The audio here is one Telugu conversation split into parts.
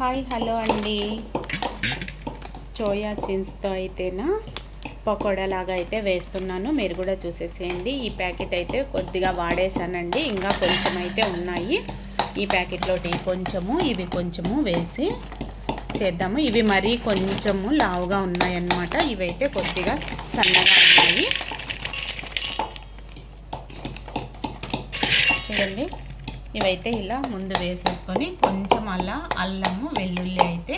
హాయ్ హలో అండి. చోయా చిన్స్తో అయితేనా? పకోడా లాగా అయితే వేస్తున్నాను. మీరు కూడా చూసేసేయండి. ఈ ప్యాకెట్ అయితే కొద్దిగా వాడేసానండి ఇంకా కొంచెం అయితే ఉన్నాయి. ఈ ప్యాకెట్లోటి కొంచెము ఇవి కొంచెము వేసి చేద్దాము. ఇవి మరీ కొంచెము లావుగా ఉన్నాయన్నమాట. ఇవైతే కొద్దిగా సన్నగా ఉన్నాయి. చూడండి. ఇవైతే ఇలా ముందు వేసేసుకొని కొంచెం అలా అల్లము వెల్లుల్లి అయితే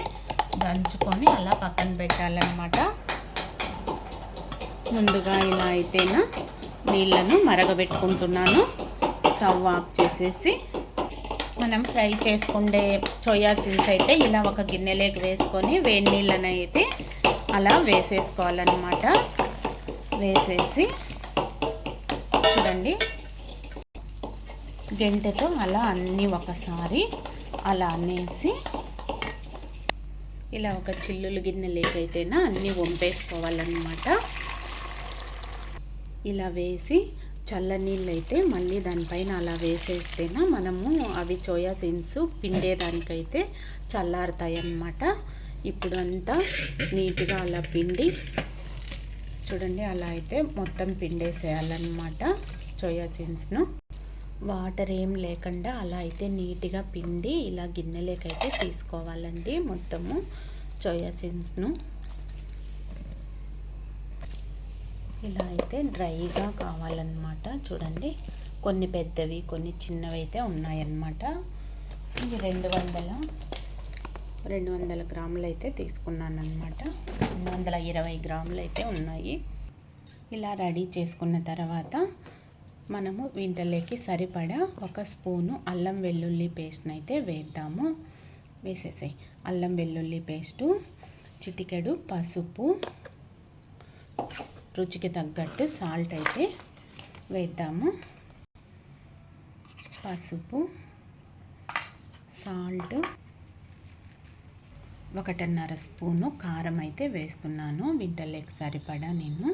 దంచుకొని అలా పక్కన పెట్టాలన్నమాట. ముందుగా ఇలా అయితేనా నీళ్ళను మరగబెట్టుకుంటున్నాను. స్టవ్ ఆఫ్ చేసేసి మనం ఫ్రై చేసుకుండే సోయా చిల్స్ అయితే ఇలా ఒక గిన్నెలోకి వేసుకొని వేడి నీళ్ళని అయితే అలా వేసేసుకోవాలన్నమాట. వేసేసి చూడండి గెంటెతో అలా అన్నీ ఒకసారి అలా అనేసి ఇలా ఒక చిల్లులు గిన్నెలేకైతేనా అన్నీ వంపేసుకోవాలన్నమాట. ఇలా వేసి చల్ల నీళ్ళు అయితే మళ్ళీ దానిపైన అలా వేసేస్తేనా మనము అవి సోయా సీన్స్ పిండేదానికైతే చల్లారుతాయి అన్నమాట ఇప్పుడు అంతా నీట్గా అలా పిండి చూడండి అలా అయితే మొత్తం పిండేసేయాలన్నమాట సోయా సీన్స్ను వాటర్ ఏం లేకుండా అలా అయితే నీట్గా పిండి ఇలా గిన్నెలేకైతే తీసుకోవాలండి మొత్తము సోయా చిన్స్ను. ఇలా అయితే డ్రైగా కావాలన్నమాట. చూడండి కొన్ని పెద్దవి కొన్ని చిన్నవి అయితే ఉన్నాయన్నమాట. ఇవి రెండు వందల రెండు వందల గ్రాములు అయితే తీసుకున్నాను అనమాట రెండు వందల ఇరవై గ్రాములు అయితే ఉన్నాయి. ఇలా రెడీ చేసుకున్న తర్వాత మనము వీంటలోకి సరిపడా ఒక స్పూను అల్లం వెల్లుల్లి పేస్ట్ని అయితే వేద్దాము. వేసేసాయి. అల్లం వెల్లుల్లి పేస్టు చిటికెడు పసుపు రుచికి తగ్గట్టు సాల్ట్ అయితే వేద్దాము. పసుపు సాల్ట్ ఒకటిన్నర స్పూను కారం అయితే వేస్తున్నాను. వింటలేకి సరిపడా నేను.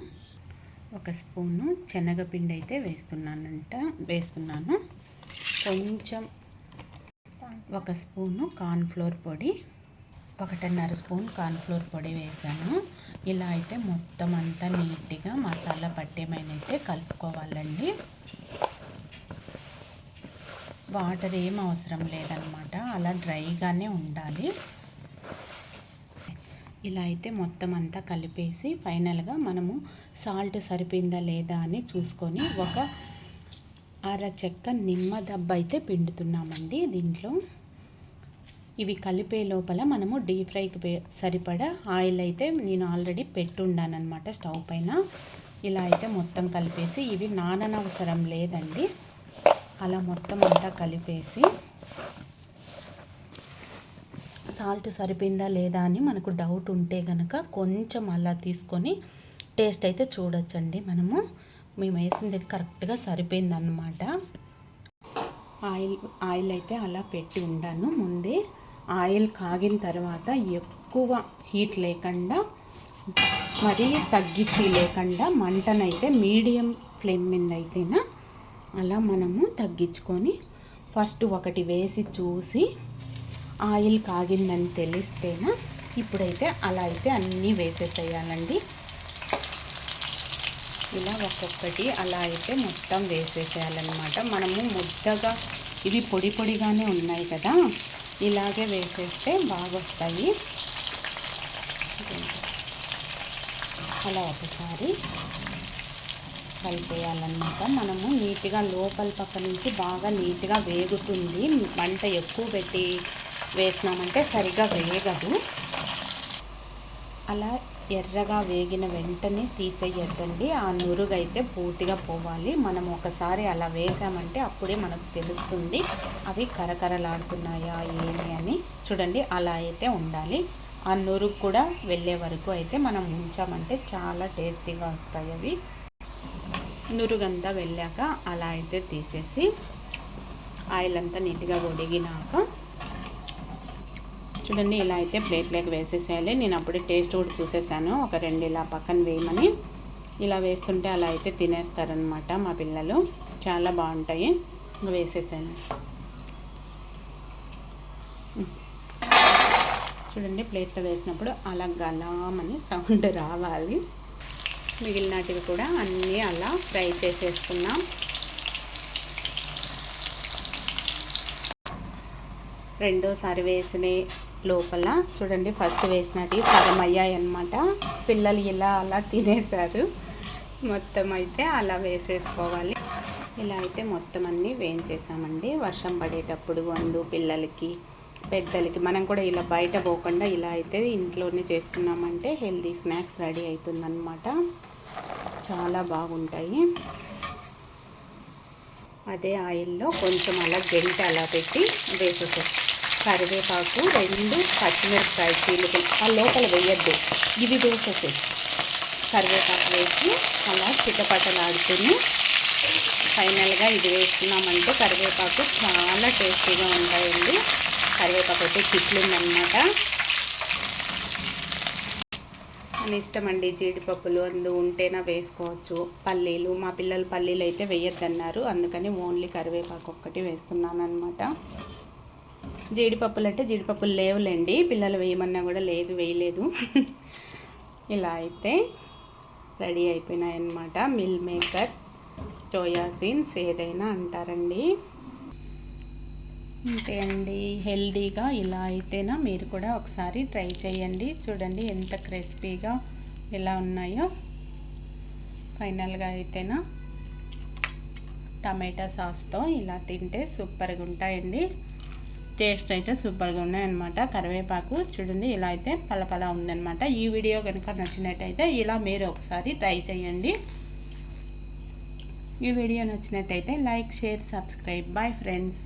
ఒక స్పూను శనగపిండి అయితే వేస్తున్నానంట వేస్తున్నాను. కొంచెం ఒక స్పూను కార్న్ఫ్లోర్ పొడి ఒకటిన్నర స్పూన్ కార్న్ఫ్లోర్ పొడి వేసాను. ఇలా అయితే మొత్తం అంతా నీట్గా మసాలా పట్టేమైనైతే కలుపుకోవాలండి. వాటర్ ఏం అవసరం లేదనమాట అలా డ్రైగానే ఉండాలి. ఇలా అయితే మొత్తం అంతా కలిపేసి ఫైనల్గా మనము సాల్ట్ సరిపోయిందా లేదా అని చూసుకొని ఒక అర చెక్క నిమ్మ దెబ్బ అయితే పిండుతున్నామండి దీంట్లో. ఇవి కలిపే లోపల మనము డీప్ ఫ్రైకి సరిపడా ఆయిల్ అయితే నేను ఆల్రెడీ పెట్టుండానమాట స్టవ్ పైన. ఇలా అయితే మొత్తం కలిపేసి ఇవి నాననవసరం లేదండి. అలా మొత్తం అంతా కలిపేసి సాల్ట్ సరిపోయిందా లేదా అని మనకు డౌట్ ఉంటే కనుక కొంచెం అలా తీసుకొని టేస్ట్ అయితే చూడొచ్చండి మనము. మేము వేసింది కరెక్ట్గా సరిపోయిందన్నమాట. ఆయిల్ ఆయిల్ అయితే అలా పెట్టి ఉండాను. ముందే ఆయిల్ కాగిన తర్వాత ఎక్కువ హీట్ లేకుండా మరీ తగ్గించి లేకుండా మంటనైతే మీడియం ఫ్లేమ్ మీద అయితేనా అలా మనము తగ్గించుకొని ఫస్ట్ ఒకటి వేసి చూసి ఆయిల్ కాగిందని తెలిస్తేనా ఇప్పుడైతే అలా అయితే అన్నీ వేసేసేయాలండి. ఇలా ఒక్కొక్కటి అలా అయితే మొత్తం వేసేసేయాలన్నమాట. మనము ముద్దగా ఇవి పొడి పొడిగానే ఉన్నాయి కదా ఇలాగే వేసేస్తే బాగా వస్తాయి అలా ఒకసారి కలిపేయాలన్నమాట. మనము నీట్గా లోపల పక్క నుంచి బాగా నీట్గా వేగుతుంది. మంట ఎక్కువ పెట్టి వేసినామంటే సరిగా వేగదు. అలా ఎర్రగా వేగిన వెంటనే తీసేయద్దండి. ఆ నురుగు అయితే పూర్తిగా పోవాలి. మనం ఒకసారి అలా వేసామంటే అప్పుడే మనకు తెలుస్తుంది అవి కరకరలాడుతున్నాయా ఏమి అని. చూడండి అలా అయితే ఉండాలి. ఆ నురుగు కూడా వెళ్ళే వరకు అయితే మనం ఉంచామంటే చాలా టేస్టీగా వస్తాయి అవి. నురుగంతా వెళ్ళాక అలా అయితే తీసేసి ఆయిల్ అంతా నీట్గా ఒడిగినాక చూడండి ఇలా అయితే ప్లేట్లోకి వేసేసేయాలి. నేను అప్పుడే టేస్ట్ కూడా చూసేసాను. ఒక రెండు ఇలా పక్కన వేయమని. ఇలా వేస్తుంటే అలా అయితే తినేస్తారనమాట మా పిల్లలు. చాలా బాగుంటాయి. వేసేసాను చూడండి ప్లేట్లో వేసినప్పుడు అలా గలామని సౌండ్ రావాలి. మిగిలినటివి కూడా అన్నీ అలా ఫ్రై చేసేసుకున్నాం రెండోసారి వేసినవి లోపల చూడండి ఫస్ట్ వేసినవి సగం అయ్యాయన్నమాట పిల్లలు ఇలా అలా తినేశారు. మొత్తం అయితే అలా వేసేసుకోవాలి. ఇలా అయితే మొత్తం అన్నీ వేయించేసామండి. వర్షం పడేటప్పుడు వండు పిల్లలకి పెద్దలకి. మనం కూడా ఇలా బయట పోకుండా ఇలా అయితే ఇంట్లోనే చేసుకున్నామంటే హెల్తీ స్నాక్స్ రెడీ అవుతుందన్నమాట. చాలా బాగుంటాయి. అదే ఆయిల్లో కొంచెం అలా గెంట అలా పెట్టి వేసేసాం కరివేపాకు రెండు పచ్చిమిరపకాయ చీలికలు. ఆ లోపల వేయద్దు. ఇవి వేసేసాయి కరివేపాకు వేసి అలా చిటపటలాడుతుంది ఫైనల్గా ఇది వేసుకున్నామంటే కరివేపాకు చాలా టేస్టీగా ఉంటాయండి. కరివేపాకు అయితే చిట్లు ఉందన్నమాట అని ఇష్టం అండి జీడిపప్పులు అందు ఉంటేనా వేసుకోవచ్చు. పల్లీలు మా పిల్లలు పల్లీలు అయితే వేయొద్దన్నారు. అందుకని ఓన్లీ కరివేపాకు ఒక్కటి వేస్తున్నాను అనమాట జీడిపప్పులు అంటే జీడిపప్పులు లేవులేండి. పిల్లలు వేయమన్నా కూడా లేదు వేయలేదు. ఇలా అయితే రెడీ అయిపోయినాయన్నమాట. మిల్ మేకర్ సోయా సీన్స్ ఏదైనా అంటారండి. అంతే అండి. హెల్దీగా ఇలా అయితేనా మీరు కూడా ఒకసారి ట్రై చేయండి. చూడండి ఎంత క్రిస్పీగా ఎలా ఉన్నాయో. ఫైనల్గా అయితేనా టమాటా సాస్తో ఇలా తింటే సూపర్గా ఉంటాయండి టేస్ట్ అయితే సూపర్గా ఉన్నాయన్నమాట. కరివేపాకు చూడండి ఇలా అయితే పలపల ఉందన్నమాట. ఈ వీడియో కనుక నచ్చినట్టయితే ఇలా మీరు ఒకసారి ట్రై చేయండి. ఈ వీడియో నచ్చినట్టయితే like share subscribe. Bye friends